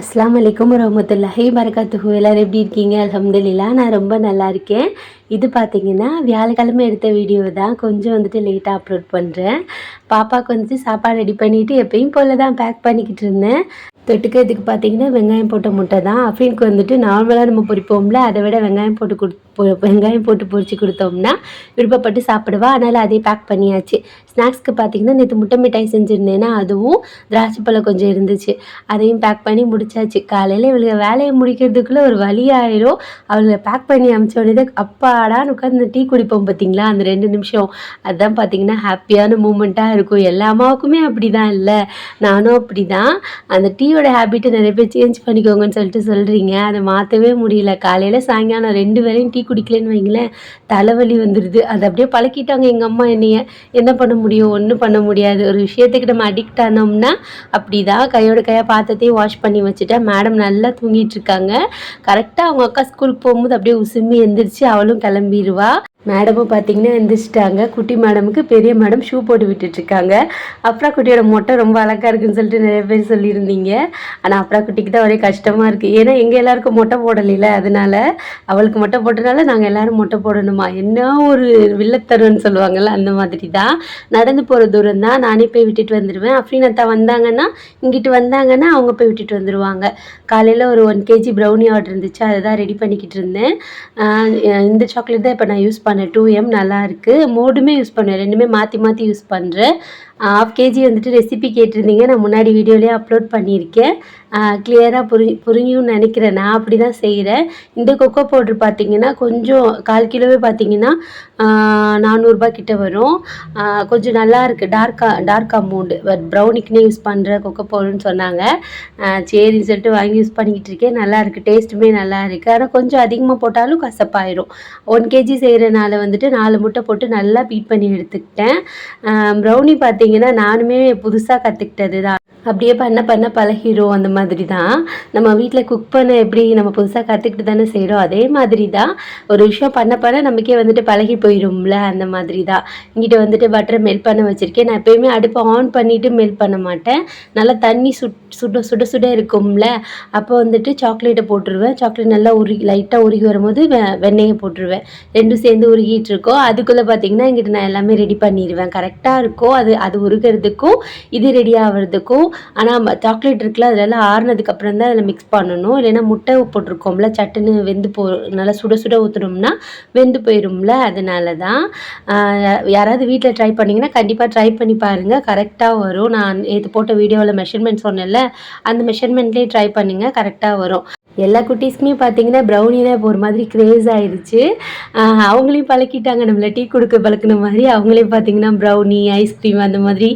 அஸ்லாம் வலைக்கம் வரமத்துல்லாஹி வரகாத்துஹு எல்லோரும் எப்படி இருக்கீங்க? அலமதுல்லா நான் ரொம்ப நல்லா இருக்கேன். இது பார்த்தீங்கன்னா வியாழக்கிழமை எடுத்த வீடியோ தான். கொஞ்சம் வந்துட்டு லேட்டாக அப்லோட் பண்ணுறேன் பாப்பாவுக்கு வந்துட்டு சாப்பாடு ரெடி பண்ணிவிட்டு எப்பயும் போல் தான் பேக் பண்ணிக்கிட்டு இருந்தேன். தொட்டுக்கிறதுக்கு பார்த்தீங்கன்னா வெங்காயம் போட்ட முட்டை தான். அஃபீனுக்கு வந்துட்டு நார்மலாக நம்ம பொரிப்போம்ல அதை விட வெங்காயம் போட்டு கொடு பொ- வெங்காயம் போட்டு பொறிச்சு கொடுத்தோம்னா விருப்பப்பட்டு சாப்பிடுவா. அதனால் அதே பேக் பண்ணியாச்சு. ஸ்நாக்ஸ்க்கு பார்த்தீங்கன்னா நேற்று முட்டை மிட்டாய் செஞ்சுருந்தேன்னா அதுவும் திராட்சை பழம் கொஞ்சம் இருந்துச்சு. அதையும் பேக் பண்ணி முடிச்சாச்சு. காலையில் இவளுக்கு வேலையை முடிக்கிறதுக்குள்ளே ஒரு வழி ஆயிரும். அவளுக்கு பேக் பண்ணி அமிச்ச உடனே அப்பாடான்னு உட்காந்து டீ குடிப்போம் பார்த்தீங்களா அந்த ரெண்டு நிமிஷம். அதுதான் பார்த்தீங்கன்னா ஹாப்பியான மூமெண்ட்டாக இருக்கும். எல்லா அம்மாவுக்குமே அப்படி தான் இல்லை. நானும் அப்படி தான் அந்த டீயோட ஹேபிட்டை நிறைய பேர் சேஞ்ச் பண்ணிக்கோங்கன்னு சொல்லிட்டு சொல்கிறீங்க அதை மாற்றவே முடியல. காலையில் சாயங்காலம் ரெண்டு வேளையும் டீ குடிக்கலன்னு வைங்களேன் தலைவலி வந்துடுது அதை அப்படியே பழக்கிட்டாங்க எங்கள் அம்மா என்னைய. என்ன பண்ண முடியும்? ஒன்றும் பண்ண முடியாது. ஒரு விஷயத்துக்கு நம்ம அடிக்ட் ஆனோம்னா அப்படி தான் கையோட கையாக பாத்திரத்தையும் வாஷ் பண்ணி வச்சுட்டேன் மேடம் நல்லா தூங்கிட்டு இருக்காங்க. கரெக்டாக அவங்க அக்கா ஸ்கூலுக்கு போகும்போது அப்படியே உசுமி எந்திரிச்சு அவளும் கிளம்பிடுவா மேடமும் பார்த்தீங்கன்னா எந்திரிச்சிட்டாங்க. குட்டி மேடமுக்கு பெரிய மேடம் ஷூ போட்டு விட்டுட்ருக்காங்க. அப்ரா குட்டியோட மொட்டை ரொம்ப அழகாக இருக்குன்னு சொல்லிட்டு நிறைய பேர் சொல்லியிருந்தீங்க. ஆனால் அப்ரா குட்டிக்கு தான் ஒரே கஷ்டமாக இருக்குது ஏன்னா எங்கள் எல்லாருக்கும் மொட்டை போடலையில அதனால அவளுக்கு மொட்டை போட்டனால நாங்கள் எல்லாரும் மொட்டை போடணுமா? என்ன ஒரு வில்லத்தருன்னு சொல்லுவாங்கள்ல அந்த மாதிரி தான் நடந்து போகிற தூரம் தான் நானே போய் விட்டுட்டு வந்துடுவேன் அஃப்ரீனத்தா வந்தாங்கன்னா இங்கிட்டு வந்தாங்கன்னா அவங்க போய் விட்டுட்டு வந்துடுவாங்க காலையில் ஒரு ஒன் கேஜி ப்ரௌனி ஆர்டர் இருந்துச்சு. அதை தான் ரெடி பண்ணிக்கிட்டு இருந்தேன். இந்த சாக்லேட் தான் இப்போ நான் யூஸ் பண்ணேன் டூ எம் நல்லா இருக்கு. மோடுமே யூஸ் பண்ணுவேன். ரெண்டுமே மாற்றி மாற்றி யூஸ் பண்ணுறேன் ஹாஃப் கேஜி வந்துட்டு ரெசிபி கேட்டிருந்தீங்க. நான் முன்னாடி வீடியோலேயே அப்லோட் பண்ணியிருக்கேன். கிளியராக புரி புரியும்னு நினைக்கிறேன். நான் அப்படி தான் செய்கிறேன் இந்த கொக்கோ பவுட்ரு பார்த்தீங்கன்னா கொஞ்சம் கால் கிலோவே பார்த்தீங்கன்னா நானூறுரூபா கிட்ட வரும். கொஞ்சம் நல்லா இருக்குது டார்க்காக டார்க் அமௌண்டு பட் ப்ரௌனிக்குனே யூஸ் பண்ணுற கொக்கோ பவுடர்னு சொன்னாங்க. சரின்னு சொல்லிட்டு வாங்கி யூஸ் பண்ணிக்கிட்டு இருக்கேன். நல்லா இருக்குது டேஸ்ட்டுமே நல்லா இருக்குது ஆனால் கொஞ்சம் அதிகமாக போட்டாலும் கசப்பாயிரும். ஒன் கேஜி செய்கிறனால வந்துட்டு நாலு முட்டை போட்டு நல்லா பீட் பண்ணி எடுத்துக்கிட்டேன். ப்ரௌனி பார்த்தீங்கன்னா நானுமே புதுசாக கற்றுக்கிட்டது தான் அப்படியே பண்ண பண்ண பழகிரும். அந்த மாதிரி தான் நம்ம வீட்டில் குக் பண்ண எப்படி நம்ம புதுசாக கற்றுக்கிட்டு தானே செய்கிறோம் அதே மாதிரி தான் ஒரு விஷயம் பண்ண பண்ண நமக்கே வந்துட்டு பழகி போயிடும்ல அந்த மாதிரி தான் இங்கிட்ட வந்துட்டு பட்டரை மெல்ட் பண்ண வச்சுருக்கேன். நான் எப்பயுமே அடுப்பை ஆன் பண்ணிவிட்டு மெல்ட் பண்ண மாட்டேன். நல்லா தண்ணி சுட் சுட சுட சுட இருக்கும்ல. அப்போ வந்துட்டு சாக்லேட்டை போட்டுருவேன். சாக்லேட் நல்லா உருகி லைட்டாக உருகி வரும்போது வெ- வெண்ணெயை போட்டுருவேன். ரெண்டும் சேர்ந்து உருகிட்டு இருக்கோம். அதுக்குள்ளே பார்த்தீங்கன்னா எங்கிட்ட நான் எல்லாமே ரெடி பண்ணிடுவேன் கரெக்டாக இருக்கும் அது அது உருகிறதுக்கும் இது ரெடி ஆகிறதுக்கும் ஆனால் சாக்லேட் இருக்குல்ல அதெல்லாம் ஆறுனதுக்கு அப்புறம் தான் அதில் மிக்ஸ் பண்ணணும். இல்லைன்னா முட்டை போட்டிருக்கோம்ல சட்டுன்னு வெந்து போ நல்லா சுட சுட ஊற்றுனோம்னா வெந்து போயிடும்ல அதனால தான் யாராவது வீட்டில் ட்ரை பண்ணிங்கன்னா கண்டிப்பாக ட்ரை பண்ணி பாருங்கள் கரெக்டாக வரும். நான் நேற்று போட்ட வீடியோவில் மெஷர்மெண்ட் சொன்னேன்ல அந்த மெஷர்மெண்ட்லேயே ட்ரை பண்ணுங்கள் கரெக்டாக வரும். எல்லா குட்டீஸ்க்குமே பார்த்தீங்கன்னா ப்ரௌனி தான் இப்போ ஒரு மாதிரி க்ரேஸ் ஆயிடுச்சு. அவங்களையும் பழக்கிட்டாங்க. நம்மளை டீ கொடுக்க பழக்கின மாதிரி அவங்களையும் பார்த்தீங்கன்னா ப்ரௌனி ஐஸ்கிரீம் அந்த மாதிரி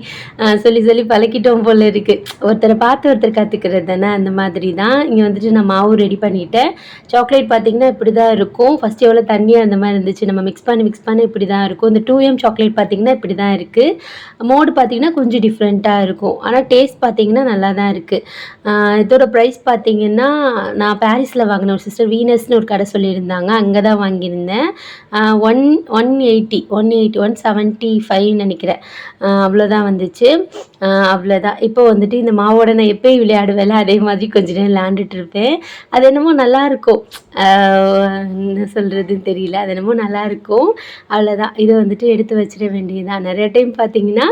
சொல்லி சொல்லி பழக்கிட்டோம் போல இருக்குது ஒருத்தரை பார்த்து ஒருத்தர் கற்றுக்கிறது தானே அந்த மாதிரி தான். இங்கே வந்துட்டு நான் மாவு ரெடி பண்ணிட்டேன். சாக்லேட் பார்த்தீங்கன்னா இப்படி தான் இருக்கும். ஃபஸ்ட் எவ்வளோ தண்ணியாக அந்த மாதிரி இருந்துச்சு. நம்ம மிக்ஸ் பண்ணி மிக்ஸ் பண்ணி இப்படி தான் இருக்கும். இந்த டூ எம் சாக்லேட் பார்த்தீங்கன்னா இப்படி தான் இருக்குது மோடு பார்த்தீங்கன்னா கொஞ்சம் டிஃப்ரெண்ட்டாக இருக்கும். ஆனால் டேஸ்ட் பார்த்தீங்கன்னா நல்லா தான் இருக்குது இதோட ப்ரைஸ் பார்த்தீங்கன்னா நான் பாரிஸில் வாங்கின ஒரு சிஸ்டர் வீனஸ்னு ஒரு கடை சொல்லியிருந்தாங்க. அங்கே தான் வாங்கியிருந்தேன் one one eighty one eighty one seventy five நினைக்கிறேன். அவ்வளோதான் வந்துச்சு. அவ்வளோதான் இப்போ வந்துட்டு இந்த மாவோட நான் எப்போயும் விளையாடுவேல அதே மாதிரி கொஞ்ச நேரம் விளையாண்டுட்ருப்பேன் அது என்னமோ நல்லா இருக்கும். என்ன சொல்கிறதுன்னு தெரியல. அது என்னமோ நல்லாயிருக்கும் அவ்வளோதான் இதை வந்துட்டு எடுத்து வச்சிட வேண்டியதுதான். நிறைய டைம் பார்த்தீங்கன்னா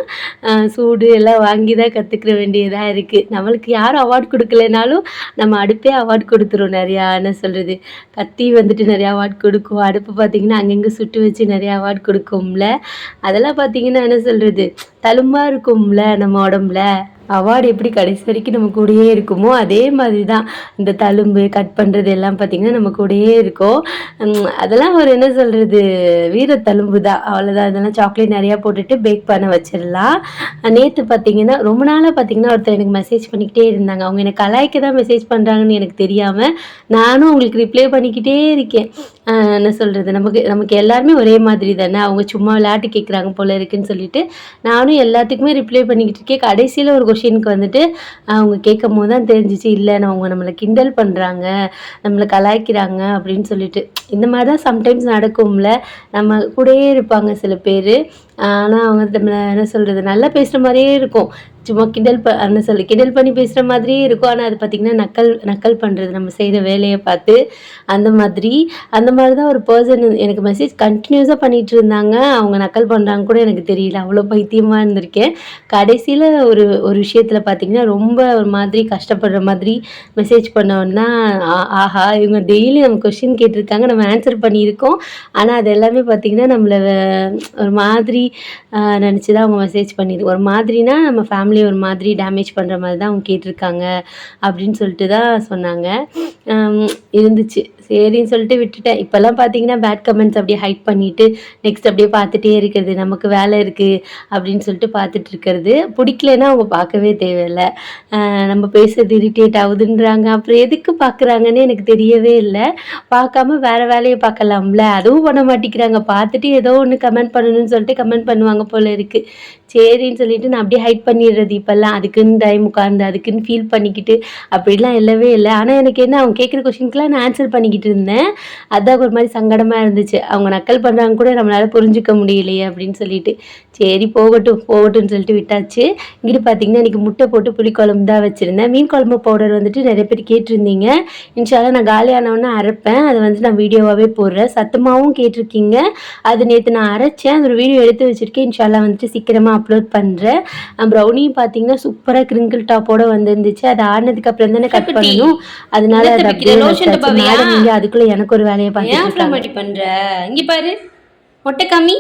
சூடு எல்லாம் வாங்கி தான் கற்றுக்கிற வேண்டியதாக இருக்குது நம்மளுக்கு யாரும் அவார்ட் கொடுக்கலனாலும் நம்ம அடுப்பே அவார்ட் கொடுத்துரும் நிறையா என்ன சொல்கிறது கத்தி வந்துட்டு நிறையா அவார்ட் கொடுக்கும். அடுப்பு பார்த்தீங்கன்னா அங்கங்கே சுட்டு வச்சு நிறையா அவார்ட் கொடுக்கும்ல. அதெல்லாம் பார்த்தீங்கன்னா என்ன சொல்கிறது தழும்பாக இருக்கும்ல நம்ம உடம்புல. அவார்டு எப்படி கடைசி வரைக்கும் நம்ம கூடயே இருக்குமோ அதே மாதிரி தான் இந்த தழும்பு கட் பண்ணுறது எல்லாம் பார்த்திங்கன்னா நம்ம கூடயே இருக்கும். அதெல்லாம் ஒரு என்ன சொல்கிறது வீர தழும்பு தான் அவ்வளோதான் அதெல்லாம் சாக்லேட் நிறையா போட்டுட்டு பேக் பண்ண வச்சிடலாம். நேற்று பார்த்தீங்கன்னா ரொம்ப நாளாக பார்த்தீங்கன்னா ஒருத்தர் எனக்கு மெசேஜ் பண்ணிக்கிட்டே இருந்தாங்க. அவங்க எனக்கு கலாய்க்க தான் மெசேஜ் பண்ணுறாங்கன்னு எனக்கு தெரியாமல் நானும் அவங்களுக்கு ரிப்ளை பண்ணிக்கிட்டே இருக்கேன். என்ன சொல்கிறது நமக்கு நமக்கு எல்லாருமே ஒரே மாதிரி தானே? அவங்க சும்மா விளையாட்டு கேட்குறாங்க போல இருக்குன்னு சொல்லிட்டு நானும் எல்லாத்துக்குமே ரிப்ளை பண்ணிக்கிட்டு இருக்கேன். கடைசியில் ஒரு கொஷினுக்கு வந்துட்டு அவங்க கேட்கும் போது தான் தெரிஞ்சிச்சு இல்லை அவங்க நம்மளை கிண்டல் பண்ணுறாங்க நம்மளை கலாய்க்கிறாங்க அப்படின்னு சொல்லிட்டு. இந்த மாதிரி தான் சம்டைம்ஸ் நடக்கும்ல. நம்ம கூடயே இருப்பாங்க சில பேர். ஆனால் அவங்க நம்ம என்ன சொல்கிறது நல்லா பேசுகிற மாதிரியே இருக்கும். சும்மா கிண்டல் ப என்ன சொல்லி கிண்டல் பண்ணி பேசுகிற மாதிரியே இருக்கும். ஆனால் அது பார்த்திங்கன்னா நக்கல் நக்கல் பண்ணுறது நம்ம செய்கிற வேலையை பார்த்து அந்த மாதிரி அந்த மாதிரி தான் ஒரு பர்சன் எனக்கு மெசேஜ் கண்டினியூஸாக பண்ணிகிட்டு இருந்தாங்க. அவங்க நக்கல் பண்ணுறாங்க கூட எனக்கு தெரியல. அவ்வளோ பைத்தியமாக இருந்திருக்கேன். கடைசியில் ஒரு ஒரு விஷயத்தில் பார்த்திங்கன்னா ரொம்ப ஒரு மாதிரி கஷ்டப்படுற மாதிரி மெசேஜ் பண்ணோன்னா ஆஹா இவங்க டெய்லி நம்ம கொஷின் கேட்டிருக்காங்க. நம்ம ஆன்சர் பண்ணியிருக்கோம். ஆனால் அது எல்லாமே பார்த்திங்கன்னா நம்மளை ஒரு மாதிரி நினச்சி தான் அவங்க மெசேஜ் பண்ணிது ஒரு மாதிரினா நம்ம ஃபேமிலி ஒரு மாதிரி டேமேஜ் பண்ணுற மாதிரி தான் அவங்க கேட்டிருக்காங்க அப்படின்னு சொல்லிட்டு தான் சொன்னாங்க இருந்துச்சு. சரின்னு சொல்லிட்டு விட்டுட்டேன். இப்போல்லாம் பார்த்தீங்கன்னா பேட் கமெண்ட்ஸ் அப்படியே ஹைட் பண்ணிவிட்டு நெக்ஸ்ட் அப்படியே பார்த்துட்டே இருக்கிறது. நமக்கு வேலை இருக்குது அப்படின்னு சொல்லிட்டு பார்த்துட்டு இருக்கிறது. பிடிக்கலன்னா அவங்க பார்க்கவே தேவையில்லை. நம்ம பேசுறது இரிட்டேட் ஆகுதுன்றாங்க. அப்புறம் எதுக்கு பார்க்குறாங்கன்னு எனக்கு தெரியவே இல்லை. பார்க்காம வேறு வேலையை பார்க்கலாம்ல. அதுவும் பண்ண மாட்டேங்கிறாங்க. பார்த்துட்டு ஏதோ ஒன்று கமெண்ட் பண்ணணும்னு சொல்லிட்டு கமெண்ட் பண்ணுவாங்க போல இருக்குது சரின்னு சொல்லிட்டு நான் அப்படியே ஹைட் பண்ணிடுறது இப்போல்லாம். அதுக்குன்னு டைம் உட்காந்து அதுக்குன்னு ஃபீல் பண்ணிக்கிட்டு அப்படிலாம் இல்லவே இல்லை. ஆனால் எனக்கு என்ன அவங்க கேட்குற கொஷினுக்குலாம் நான் ஆன்சர் பண்ணிக்கிட்டு இருந்தேன். அதான் ஒரு மாதிரி சங்கடமாக இருந்துச்சு. அவங்க நக்கல் பண்ணுறாங்க கூட நம்மளால் புரிஞ்சுக்க முடியலையே அப்படின்னு சொல்லிட்டு. சரி போகட்டும் போகட்டும்னு சொல்லிட்டு விட்டாச்சு. இங்கிட்டு பார்த்தீங்கன்னா இன்றைக்கி முட்டை போட்டு புளிக்குழம்பு தான் வச்சுருந்தேன். மீன் குழம்பு பவுடர் வந்துட்டு நிறைய பேர் கேட்டிருந்தீங்க. இன்ஷால்லாம் நான் காலியானவொன்னே அரைப்பேன். அதை வந்து நான் வீடியோவாகவே போடுறேன். சத்தமாகவும் கேட்டிருக்கீங்க. அது நேற்று நான் அரைச்சேன். அது ஒரு வீடியோ எடுத்து வச்சுருக்கேன். இன்ஷால்லாம் வந்துட்டு சீக்கிரமாக அப்லோட் பண்ணுறேன் ப்ரௌனியும் பார்த்தீங்கன்னா சூப்பராக கிரிங்கிள் டாப்போட வந்துருந்துச்சு. அது ஆடினதுக்கு அப்புறம் தானே கட் பண்ணணும். அதனால அது அப்படியே. மேடம் இங்கே அதுக்குள்ளே எனக்கு ஒரு வேலையை. ஃப்ளமாட்டி பண்ற? இங்க பாரு. மொட்டை காமி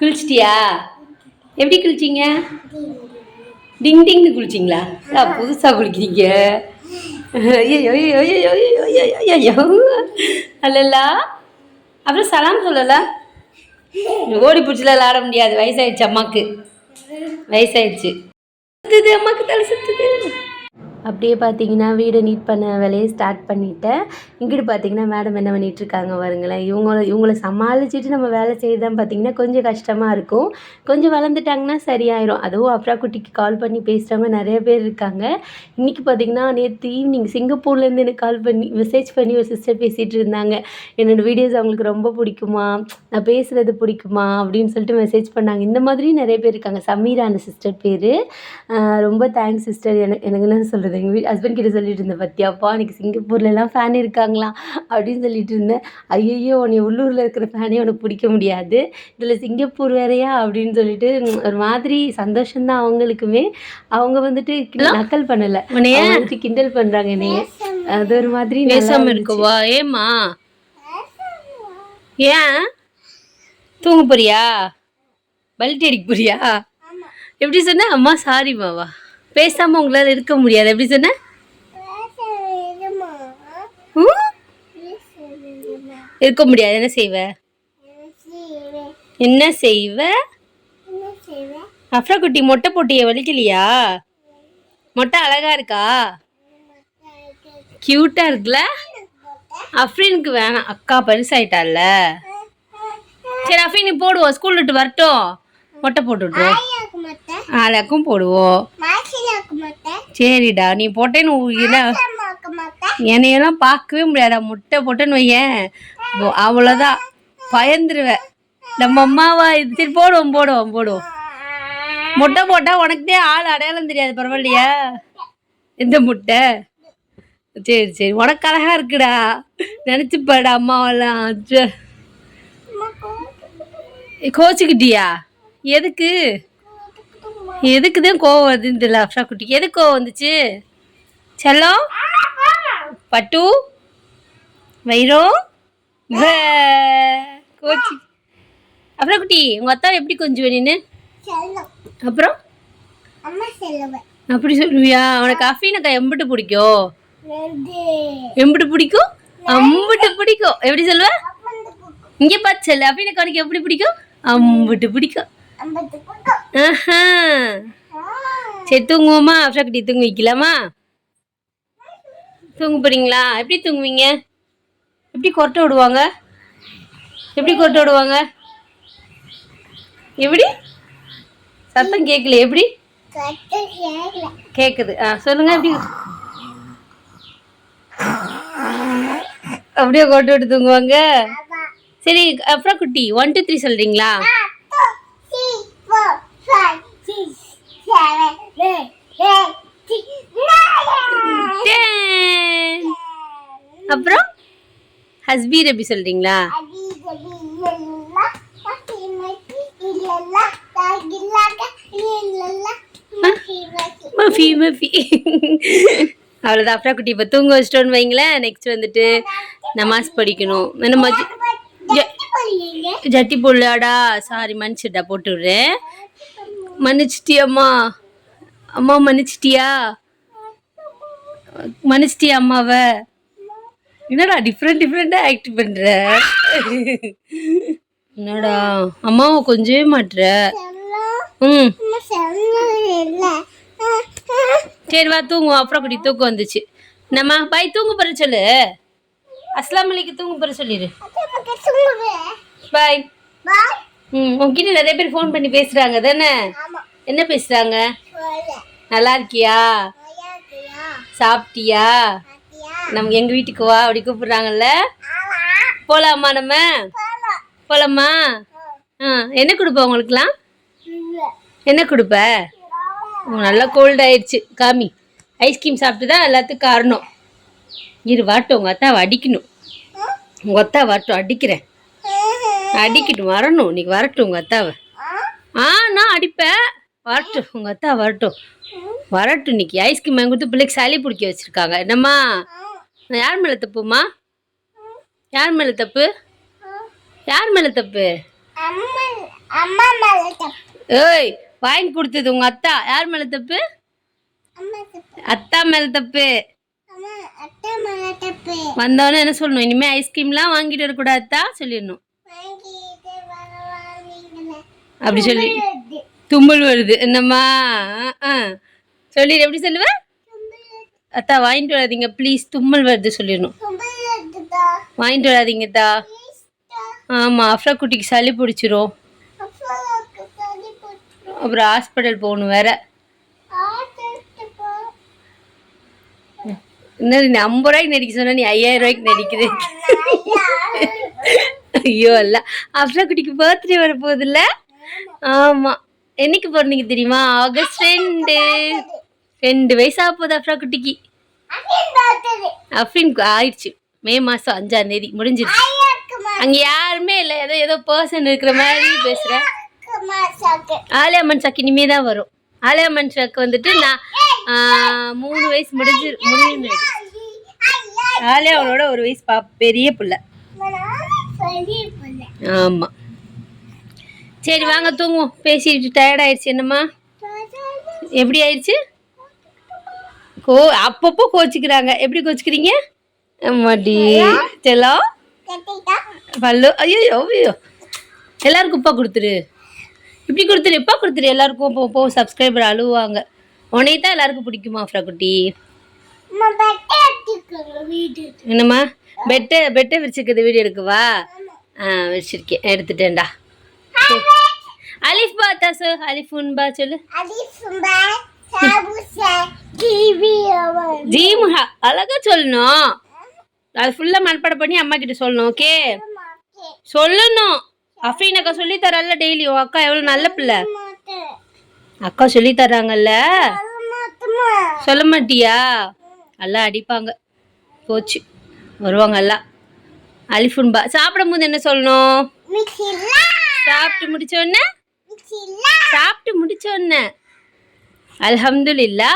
குளிச்சிட்டியா? எப்படி குளிச்சிங்க? டிங் டிங்னு குளிச்சிங்களா? ஆ, புதுசா குளிக்கிறீங்க. ஐயோ அல்லலா அப்புறம் சலாம் சொல்லல? ஓடி பிடிச்சில விளாட முடியாது. வயசாயிடுச்சு அம்மாக்கு. வயசாயிடுச்சு. அம்மாக்கு தலை சுத்து. அப்படியே பார்த்தீங்கன்னா வீடை நீட் பண்ண வேலையை ஸ்டார்ட் பண்ணிட்டேன். இங்கிட்டு பார்த்தீங்கன்னா மேடம் என்ன பண்ணிகிட்ருக்காங்க பாருங்களேன். இவங்கள இவங்கள சமாளிச்சுட்டு நம்ம வேலை செய்யறதான் பார்த்தீங்கன்னா கொஞ்சம் கஷ்டமாக இருக்கும். கொஞ்சம் வளர்ந்துட்டாங்கன்னா சரியாயிரும். அதுவும் அப்ரா குட்டிக்கு கால் பண்ணி பேசுகிறவங்க நிறைய பேர் இருக்காங்க. இன்றைக்கி பார்த்தீங்கன்னா நேற்று ஈவினிங் சிங்கப்பூர்லேருந்து எனக்கு கால் பண்ணி மெசேஜ் பண்ணி ஒரு சிஸ்டர் பேசிகிட்டு இருந்தாங்க. என்னோடய வீடியோஸ் அவங்களுக்கு ரொம்ப பிடிக்குமா? நான் பேசுகிறது பிடிக்குமா? அப்படின்னு சொல்லிட்டு மெசேஜ் பண்ணாங்க. இந்த மாதிரி நிறைய பேர் இருக்காங்க. சமீரா அந்த சிஸ்டர் பேர். ரொம்ப தேங்க்ஸ் சிஸ்டர் எனக்கு எனக்கு என்ன சொல்கிறது எங்கள் வீட் ஹஸ்பண்ட் கிட்ட சொல்லிட்டு இருந்தேன் பத்தியாப்பா எனக்கு சிங்கப்பூர்லலாம் ஃபேன் இருக்காங்களாம் அப்படின்னு சொல்லிட்டு இருந்தேன். ஐயையோ உன்னை உள்ளூரில் இருக்கிற ஃபேனே உனக்கு பிடிக்க முடியாது. இதில் சிங்கப்பூர் வேறையா? அப்படின்னு சொல்லிட்டு ஒரு மாதிரி சந்தோஷம்தான் அவங்களுக்குமே. அவங்க வந்துட்டு நக்கல் பண்ணலை. வந்துட்டு கிண்டல் பண்ணுறாங்க என்னைய. அது ஒரு மாதிரி பேசாம. இருக்கவா? ஏம்மா? ஏன்? தூங்க போறியா? பல்ட்டி அடிக்க போறியா? எப்படி சொன்ன? அம்மா சாரிம்மாவா பேசாம உங்களால இருக்க முடியாது. எப்படி சொன்ன? இருக்க முடியாது. என்ன செய்வ? என்ன செய்வ? அஃப்ரா குட்டி மொட்டை போட்டிய வலிக்கலையா? மொட்டை அழகா இருக்கா? கியூட்டா இருக்குல்ல? அஃப்ரீனுக்கு வேணாம். அக்கா பரிசாயிட்டால சரி அஃப்ரீன் போடுவோம் ஸ்கூல் விட்டு வரட்டும். மொட்டை போட்டு விட்ருவோம் நாளைக்கும் போடுவோம் சரிடா நீ போட்டேன்னு என்னையெல்லாம் பார்க்கவே முடியாதா? முட்டை போட்டேன்னு வையேன். அவ்வளோதான் பயந்துருவேன் நம்ம அம்மாவா இது சரி போடுவோம் போடுவோம் போடுவோம். முட்டை போட்டா உனக்குதே ஆள் அடையாளம் தெரியாது பரவாயில்லையா? எந்த முட்டை. சரி சரி. உனக்கு அழகா இருக்குடா. நினைச்சு பாடு அம்மாவெல்லாம். கோச்சுக்கிட்டியா? எதுக்கு? எதுக்கு தான் கோவம் வருதுன்னு தெரியல அப்சா குட்டிக்கு எதுக்கு கோவம் வந்துச்சு? செல்லம்? பட்டு? வைரம் வே. கோச்சி. அப்புறம் குட்டி உங்க அத்தா எப்படி கொஞ்சம் வேணுன்னு அப்புறம்? அப்படி சொல்லுவியா? உனக்கு அஃபீனக்கா எம்பிட்டு பிடிக்கும்? எம்பிட்டு பிடிக்கும்? அம்பிட்டு பிடிக்கும். எப்படி சொல்லுவ? இங்க பார்த்து சொல்லு அஃபீனக்கா உனக்கு எப்படி பிடிக்கும்? அம்பிட்டு பிடிக்கும். சரி தூங்குவோமா? அப்சா குட்டி தூங்க வைக்கலாமா தூங்க போறீங்களா? எப்படி தூங்குவீங்க? எப்படி கொரட்டை விடுவாங்க? எப்படி கொரட்டை விடுவாங்க? எப்படி? சத்தம் கேட்கல எப்படி? கேக்குது. ஆ சொல்லுங்க எப்படி? அப்படியே கொட்டு விட்டு தூங்குவாங்க? சரி அப்புறம் குட்டி ஒன் டூ த்ரீ சொல்றீங்களா? அப்புறம் ஹஸ்பி ரபி சொல்றீங்களா? மஃபி மஃபி. அவ்வளோதான் அப்புறம் குட்டி இப்போ தூங்க வச்சிட்டோன்னு வைங்களேன். நெக்ஸ்ட் வந்துட்டு நமாஸ் படிக்கணும். என்ன மஜ் ஜட்டி போடலாடா சாரி மன்னிச்சிட்டா போட்டு விடுறேன் மன்னிச்சிட்டியம்மா. அம்மா மன்னிச்சிட்டியா? மன்னிச்சிட்டியா அம்மாவை? என்னடா டிஃப்ரெண்ட் டிஃப்ரெண்டாக ஆக்ட் பண்ணுற என்னடா அம்மாவை கொஞ்சவே மாட்டுற ம். சரி வா தூங்குவோம் அப்புறம் குட்டி தூக்கம் வந்துச்சு. நம்ம பாய் தூங்க போற சொல்லு. அஸ்லாம் அலைக்கு தூங்க போற சொல்லிடு பாய். ம் உங்ககிட்ட நிறைய பேர் ஃபோன் பண்ணி பேசுறாங்க தானே? என்ன பேசுறாங்க? நல்லா இருக்கியா சாப்பிட்டியா நம்ம எங்க வீட்டுக்கு வா அப்படி கூப்பிடுறாங்கல்ல? போலாமா நம்ம? போலாமா. ஆ. என்ன கொடுப்ப உங்களுக்குலாம் என்ன கொடுப்ப? நல்லா கோல்ட் ஆயிடுச்சு. காமி. ஐஸ்கிரீம் சாப்பிட்டு தான் எல்லாத்துக்கும் காரணம். இரு வாட்டும் உங்கள் அத்தாவை அடிக்கணும். உங்கள் அத்தா வரட்டும் அடிக்கிறேன். அடிக்கட்டும் வரணும். இன்னைக்கு வரட்டும் உங்கள் அத்தாவை. ஆ நான் அடிப்பேன். வரட்டும் உங்கள் அத்தா வரட்டும். வரட்டும் இன்னைக்கு. ஐஸ்கிரீம் வாங்கி கொடுத்து பிள்ளைக்கு சளி பிடிக்க வச்சுருக்காங்க. என்னம்மா? நான் யார் மேலே தப்புமா யார் மேலே தப்பு? யார் மேலே தப்பு? ஏய் வாங்கி கொடுத்தது உங்கள் அத்தா. யார் மேலே தப்பு? அத்தா மேலே தப்பு. வந்தவொடனே என்ன சொல்லணும்? இனிமே ஐஸ்கிரீம்லாம் வாங்கிட்டு வரக்கூடாதா சொல்லிடணும். அப்படி சொல்லி தும்மல் வருது. என்னம்மா? ஆ சொல்லிடு எப்படி சொல்லுவ? அத்தா வாங்கிட்டு வராதீங்க. ப்ளீஸ் தும்மல் வருது சொல்லிடணும். வாங்கிட்டு வராதிங்கத்தா ஆமாம் அஃப்ரா குட்டிக்கு சளி பிடிச்சிரும். அப்புறம் ஹாஸ்பிட்டல் போகணும் வேற. என்ன நீ ஐம்பது ரூபாய்க்கு நடிக்க சொன்ன நீ ஐயாயிரம் ரூபாய்க்கு நடிக்கிறேன் ஐயோ அல்ல. அஃப்ரா குட்டிக்கு பர்த்டே வர ஆமாம் என்னைக்கு பிறந்தீங்க தெரியுமா? ஆகஸ்ட் ரெண்டு. ரெண்டு வயசாக போகுது அஃப்ரா குட்டிக்கு. அஃப்ரின் ஆயிடுச்சு. மே மாசம் அஞ்சாம் தேதி முடிஞ்சிருச்சு. அங்க யாருமே இல்லை. ஏதோ ஏதோ பர்சன் இருக்கிற மாதிரி பேசுறேன் ஆலியாமன் சாக்கு இனிமே தான் வரும். ஆலியாமன் சாக்கு வந்துட்டு நான் மூணு வயசு முடிஞ்சு முடிஞ்சு ஆலியாவனோட ஒரு வயசு பா பெரிய பிள்ளை. ஆமா. சரி வாங்க தூங்குவோம். பேசிட்டு டயர்ட் ஆயிடுச்சு என்னம்மா? எப்படி ஆயிடுச்சு? கோ அப்பப்போ கோச்சிக்கிறாங்க. எப்படி கோச்சிக்கிறீங்க? அம்மாடி. செல்லம் பல்லு. ஐயோ ஐயோ எல்லாருக்கும் உப்பா கொடுத்துரு. இப்படி கொடுத்துரு எப்பா கொடுத்துரு. எல்லாருக்கும் போ போ சப்ஸ்கிரைபர் அழுவாங்க உனையை தான் எல்லாருக்கும் பிடிக்குமா அஃப்ரா குட்டி? என்னம்மா? பெட்டை பெட்டை விரிச்சிருக்கிறது வீடியோ எடுக்கவா? ஆ விரிச்சிருக்கேன். எடுத்துட்டேன்டா. அலிஃப் பா தாசு அலிஃப் உன் பா சொல்லு ஜீமுஹா அழகா சொல்லணும் அது ஃபுல்லாக மனப்பாடம் பண்ணி அம்மா கிட்ட சொல்லணும் ஓகே சொல்லணும் அஃப்ரீன் அக்கா சொல்லி தரல டெய்லி அக்கா எவ்வளோ நல்ல பிள்ளை அக்கா சொல்லி தர்றாங்கல்ல சொல்ல மாட்டியா எல்லாம் அடிப்பாங்க போச்சு வருவாங்க எல்லாம் அலிஃபுன்பா சாப்பிடும் போது என்ன சொல்லணும் சாப்பிட்டு முடிச்ச உடனே சாப்பிட்டு முடிச்ச உடனே அல்ஹம்துலில்லா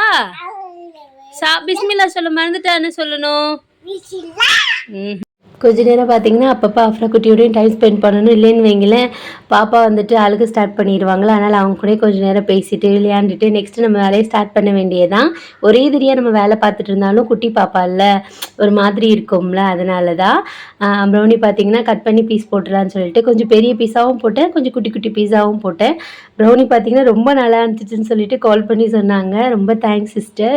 சா பிஸ்மில்லா சொல்ல மறந்துட்டா என்ன சொல்லணும் ம் கொஞ்ச நேரம் பார்த்தீங்கன்னா அப்பப்போ அஃப்ரா குட்டியோடையும் டைம் ஸ்பெண்ட் பண்ணணும். இல்லைன்னு வைங்களேன் பாப்பா வந்துட்டு அழுக ஸ்டார்ட் பண்ணிடுவாங்களா? அதனால் அவங்க கூட கொஞ்சம் நேரம் பேசிட்டு விளையாண்டுட்டு நெக்ஸ்ட் நம்ம வேலையை ஸ்டார்ட் பண்ண வேண்டியதான் ஒரே திரியாக நம்ம வேலை பார்த்துட்டு இருந்தாலும் குட்டி பாப்பா இல்லை. ஒரு மாதிரி இருக்கும்ல அதனால தான் ப்ரௌனி பார்த்தீங்கன்னா கட் பண்ணி பீஸ் போட்டுடலான்னு சொல்லிட்டு கொஞ்சம் பெரிய பீஸாகவும் போட்டேன் கொஞ்சம் குட்டி குட்டி பீஸாகவும் போட்டேன். ப்ரௌனி பார்த்தீங்கன்னா ரொம்ப நல்லா இருந்துச்சுன்னு சொல்லிட்டு கால் பண்ணி சொன்னாங்க. ரொம்ப தேங்க்ஸ் சிஸ்டர்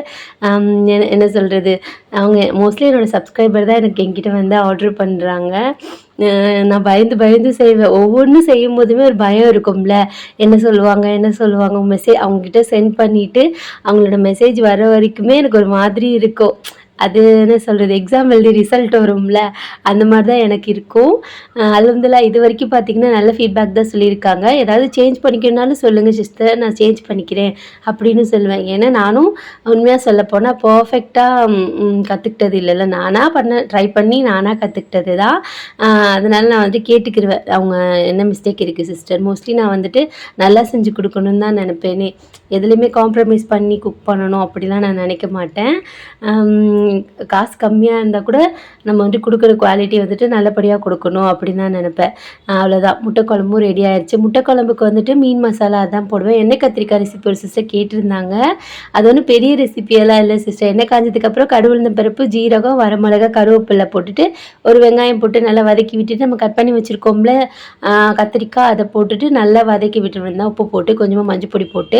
என்ன சொல்கிறது அவங்க மோஸ்ட்லி என்னோடய சப்ஸ்கிரைபர் தான் எனக்கு என்கிட்ட வந்து ஆர்டர் பண்ணுறாங்க நான் பயந்து பயந்து செய்வேன். ஒவ்வொன்றும் செய்யும் போதுமே ஒரு பயம் இருக்கும்ல. என்ன சொல்லுவாங்க என்ன சொல்லுவாங்க மெசேஜ் அவங்கக்கிட்ட சென்ட் பண்ணிவிட்டு அவங்களோட மெசேஜ் வர வரைக்குமே எனக்கு ஒரு மாதிரி இருக்கும். அது என்ன சொல்கிறது எக்ஸாம் எழுதி ரிசல்ட் வரும்ல அந்த மாதிரி தான் எனக்கு இருக்கும். அலமதுல்லா இது வரைக்கும் பார்த்தீங்கன்னா நல்ல ஃபீட்பேக் தான் சொல்லியிருக்காங்க. ஏதாவது சேஞ்ச் பண்ணிக்கணும்னாலும் சொல்லுங்கள் சிஸ்டர் நான் சேஞ்ச் பண்ணிக்கிறேன் அப்படின்னு சொல்லுவேன். ஏன்னா நானும் உண்மையாக சொல்லப்போனால் பர்ஃபெக்டாக கற்றுக்கிட்டது இல்லைல்ல. நானாக பண்ண ட்ரை பண்ணி நானாக கற்றுக்கிட்டது தான் அதனால் நான் வந்துட்டு கேட்டுக்கிருவேன். அவங்க என்ன மிஸ்டேக் இருக்குது சிஸ்டர் மோஸ்ட்லி நான் வந்துட்டு நல்லா செஞ்சு கொடுக்கணும்னு தான் நினைப்பேனே. எதுலேயுமே காம்ப்ரமைஸ் பண்ணி குக் பண்ணணும் அப்படிலாம் நான் நினைக்க மாட்டேன். காசு கம்மியாக இருந்தால் கூட நம்ம வந்துட்டு கொடுக்குற குவாலிட்டி வந்துட்டு நல்லபடியாக கொடுக்கணும் அப்படின்னு தான் நினப்பேன். அவ்வளோதான் முட்டை குழம்பும் ரெடி ஆயிடுச்சு முட்டை குழம்புக்கு வந்துட்டு மீன் மசாலா தான் போடுவேன். எண்ணெய் கத்திரிக்காய் ரெசிபி ஒரு சிஸ்டர் கேட்டிருந்தாங்க. அது ஒன்றும் பெரிய ரெசிபியெல்லாம் இல்லை சிஸ்டர் எண்ணெய் காஞ்சதுக்கப்புறம் கடுகுளுந்த பருப்பு ஜீரகம் வரமிளகா கருவேப்பிலை போட்டுட்டு ஒரு வெங்காயம் போட்டு நல்லா வதக்கி விட்டுட்டு நம்ம கட் பண்ணி வச்சுருக்கோம்ல கத்திரிக்காய் அதை போட்டுட்டு நல்லா வதக்கி விட்டுருந்தா உப்பு போட்டு கொஞ்சமாக மஞ்சள் பொடி போட்டு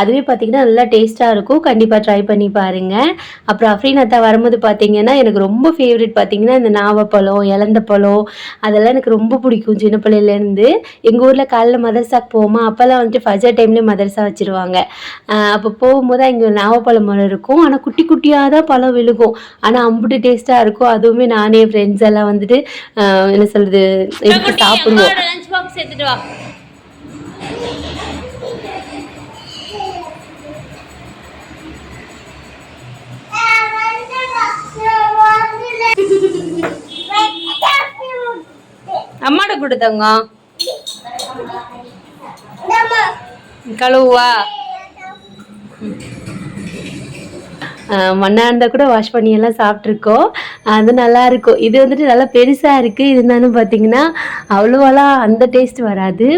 அதுவே பார்த்திங்கன்னா நல்லா டேஸ்ட்டாக இருக்கும். கண்டிப்பாக ட்ரை பண்ணி பாருங்கள் அப்புறம் அஃப்ரீன் அத்தா வரும்போது பார்த்தீங்கன்னா எனக்கு ரொம்ப ஃபேவரட் பார்த்தீங்கன்னா இந்த நாவப்பழம் இலந்த பழம் அதெல்லாம் எனக்கு ரொம்ப பிடிக்கும். சின்ன பிள்ளையிலேருந்து எங்கள் ஊரில் காலைல மதரசாக்கு போவோமா அப்போல்லாம் வந்துட்டு ஃபஜர் டைம்லேயே மதரசா வச்சுருவாங்க. அப்போ போகும்போது இங்கே நாவப்பழம் மரம் இருக்கும். ஆனால் குட்டி குட்டியாக தான் பழம் விழுகும். ஆனால் அம்புட்டு டேஸ்ட்டாக இருக்கும். அதுவுமே நானே ஃப்ரெண்ட்ஸ் எல்லாம் வந்துட்டு என்ன சொல்கிறது எடுத்து சாப்பிடுவோம். அம்மாட்ட கொடுத்தங்க கழுவுவா? மண்ணாக இருந்தால் கூட வாஷ் பண்ணி எல்லாம் சாப்பிட்ருக்கோம் அது நல்லா இருக்கும். இது வந்துட்டு நல்லா பெருசாக இருக்குது இருந்தாலும் பார்த்தீங்கன்னா அவ்வளோவெல்லாம் அந்த டேஸ்ட் வராது.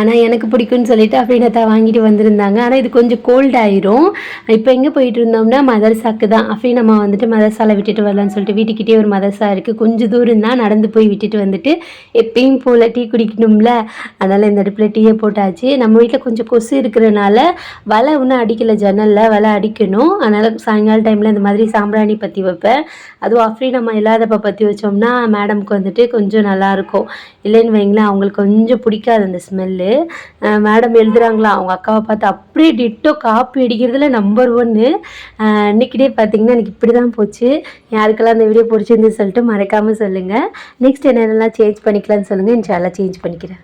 ஆனால் எனக்கு பிடிக்கும்னு சொல்லிட்டு அஃபீனத்தா வாங்கிட்டு வந்திருந்தாங்க. ஆனால் இது கொஞ்சம் கோல்ட் ஆயிரும். இப்போ எங்கே போயிட்டு இருந்தோம்னா மதரசாக்கு தான். அஃபீனம்மா வந்துட்டு மதரசாவில் விட்டுட்டு வரலான்னு சொல்லிட்டு வீட்டுக்கிட்டே ஒரு மதரசா இருக்குது கொஞ்சம் தூரம் தான் நடந்து போய் விட்டுட்டு வந்துட்டு எப்பயும் போல் டீ குடிக்கணும்ல? அதனால் இந்த அடுப்பில் டீயை போட்டாச்சு. நம்ம வீட்டில் கொஞ்சம் கொசு இருக்கிறனால வலை ஒன்றும் அடிக்கலை ஜன்னலில். வலை அடிக்கணும். அதனால் சாயங்கால டைமில் இந்த மாதிரி சாம்பிராணி பற்றி வைப்பேன். அதுவும் அஃப்ரி நம்ம இல்லாதப்ப பற்றி வச்சோம்னா மேடம்க்கு வந்துட்டு கொஞ்சம் நல்லாயிருக்கும் இல்லைன்னு வைங்களேன் அவங்களுக்கு கொஞ்சம் பிடிக்காது அந்த ஸ்மெல்லு மேடம் எழுதுறாங்களா அவங்க அக்காவை பார்த்து அப்படியே டிட்டோ காப்பி அடிக்கிறதுல நம்பர் ஒன்று இன்றைக்கிட்டே பார்த்தீங்கன்னா எனக்கு இப்படி தான் போச்சு யாருக்கெல்லாம் அந்த வீடியோ பிடிச்சிருந்து சொல்லிட்டு மறக்காமல் சொல்லுங்கள் நெக்ஸ்ட் என்னென்னலாம் சேஞ்ச் பண்ணிக்கலாம்னு சொல்லுங்கள் இன்ஷால்லாம் சேஞ்ச் பண்ணிக்கிறேன்.